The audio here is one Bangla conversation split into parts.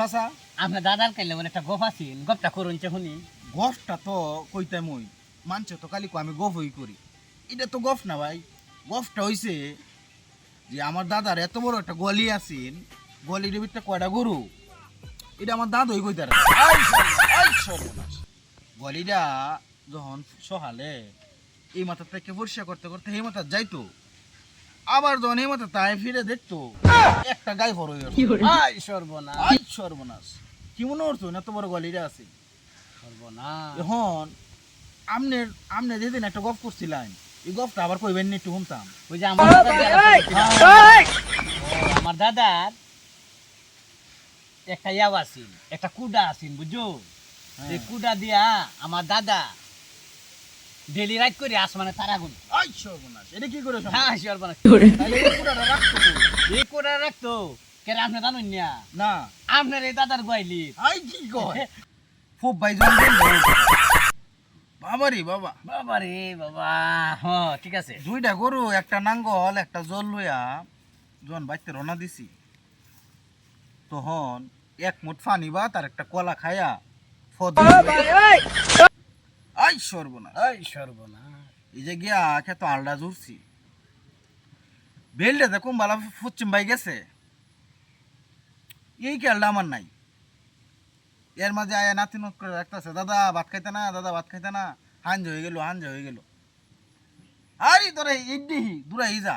চাচা? আপনার দাদার কাইলে মানে একটা গপ আছেন গপটা করুন চে শুনি। গফটা তো কইতাম ওই মানছে তো কালি আমি গফ হই করি। এটা তো গফ না ভাই গফটা হইছে যে আমার দাদার এত বড় একটা গলি আছেন গলির ভিতরে কয়টা গরু? এটা আমার দাদুই কইতার গলিটা যখন সহালে এই মাথা থেকে পরিষ্কার করতে করতে এই মাথা যাইতো। আবার এই মাথা তাই ফিরে দেখতো একটা গাই ফর আই সর্বনাশ আই সর্বনাশ। কি মনে করছ এত বড় গলিটা আছে। সর্বনাশ। এখন আমনের আমনে যেদিন একটা গপ করছিলেন এই গপটা আবার কইবেন নি একটু শুনতাম। ওই যে আমার দাদার- আমার দাদার একটা ইয়াও আছিল একটা কুডা আছিল বুঝছ? হ্যাঁ। এই কুডা দিয়া আমার দাদা ডেলি রাইড করে আসমানে তারা গুন আই সর্বনাশ। এটা কি করে হ্যাঁ সর্বনাশ। তাহলে এই পুরাটা রাখতো এই কুডা রাখতো? কে আপনি জানুন না? না। আপনার এই দাদার গোয়াইলি। আই কি কয়? খুব ভাইজন বাবা বাবা। বাবা বাবা। ঠিক আছে। দুইটা গরু একটা নাঙ্গল একটা জল লইয়া যখন বাইতে রওনা দিছি তখন এক মুঠ ফানি বা তার একটা কলা খায়া ফদ আই সর্বনাশ। এই যে গিয়া খেতো আলডা জুড়ছি বেলটা দেখুন বালা পশ্চিম বাই গেছে। এই খেলটা আমার নাই। এর মাঝে আয়া নাতি করে রাখতেছে দাদা ভাত খাইতে না দাদা ভাত খাইতে না। হাঞ্জ হয়ে গেল হাঞ্জ হয়ে গেল। আরে তোরে ইডি দূরাই যা।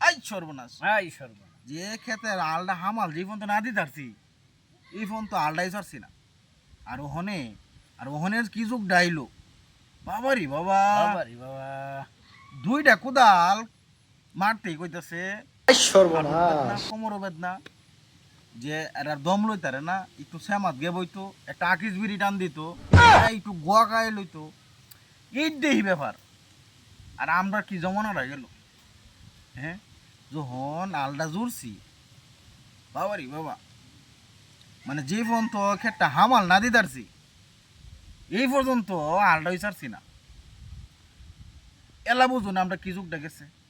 আই সর্বনাশ। এই সর্বনাশ। যে খেতে আলডা হামাল যে ফোন তো না দিতে পারছি এই ফোন তো আলডাই ছাড়ছি না। আর ওহনে আর ওহনের কি যুগ ডাইলো? বাবারি বাবা। বাবা রে বাবা। দুইটা কোদাল মারতেই কইতাছে। সর্বনাশ। কোমর বেদনা। যে এরা দম লইতারে না একটু শ্যামাত গে বইতো একটা আকিস বিড়ি টান দিত একটু গোয়া খায় লইতো। এই দেহি ব্যাপার। আর আমরা কি জমানা রয়ে গেল? হ্যাঁ যখন আলদা জুড়ছি। বাবারি বাবা। মানে যে ফোন তো খেটটা হামাল না দিতারছি এই পর্যন্ত আলডা ছাড়ছি না। এলা বুঝুন আমরা কি যুগটা গেছে।